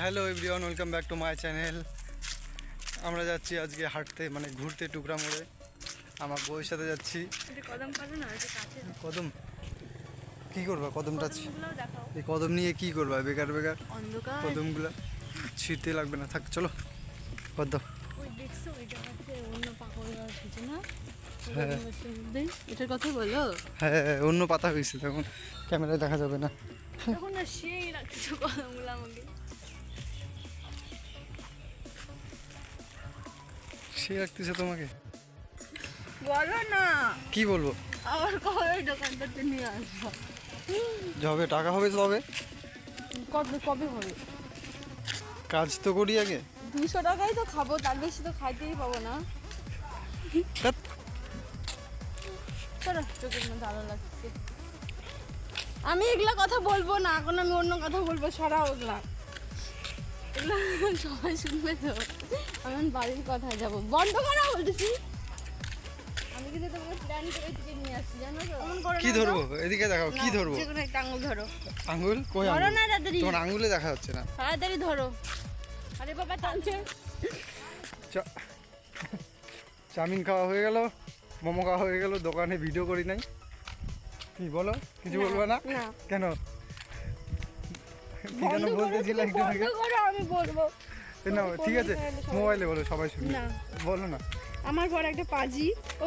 Hello everyone welcome back to my channel. আমরা যাচ্ছি আজকে হাঁটতে মানে ঘুরতে টুকরা মোড়ে। আমার বউয়ের সাথে যাচ্ছি। কদম কি করবা? কদমটা এই কদম নিয়ে কি করবা? বেকার বেকার। কদমগুলা ছিঁড়তে লাগবে না। থাক চলো। হ্যাঁ। কদম বলো? হ্যাঁ অন্য পাতা হয়েছে তখন। ক্যামেরায় দেখা যাবে না। তখন সেই রাখছো কদমগুলো আমাকে সে রাখতেছে তোমাকে? বলো না। কি বলব? আমার কবে দোকানটাতে নিয়ে আসব? যবে টাকা হবে তবে? কবে কবে হবে? কাজ তো করি আগে। দুশো টাকাই তো খাব তার বেশি তো খাইতেই পাবো না। মধ্যে লাগছে। আমি এগুলা কথা বলব না এখন আমি অন্য কথা বলব সরাও ওগুলা। এগুলা সবাই শুনবে তো। আমি এখন বাড়ির কথায় যাব। বন্ধ করা বলতেছি। আমি কিন্তু তোমাকে প্ল্যান করে নিয়ে আসছি জানো তো? এমন করো কি ধরবো? এদিকে দেখাও কি ধরবো? যে কোনো একটা আঙুল ধরো। আঙ্গুল কই ধরো আঙ্গুল না তোমার আঙ্গুলে দেখা যাচ্ছে না। তাড়াতাড়ি ধরো। আরে বাবা টানছে। চা- চাউমিন খাওয়া হয়ে গেল মোমো খাওয়া হয়ে গেল দোকানে ভিডিও করি নাই। কি বলো? কিছু বলব না? না। কেন? কি যেন একটু আগে আমি বলব। না ঠিক আছে মোবাইলে বলো সবাই শুনি না। বলো না। আমার ঘরে একটা পাজি ও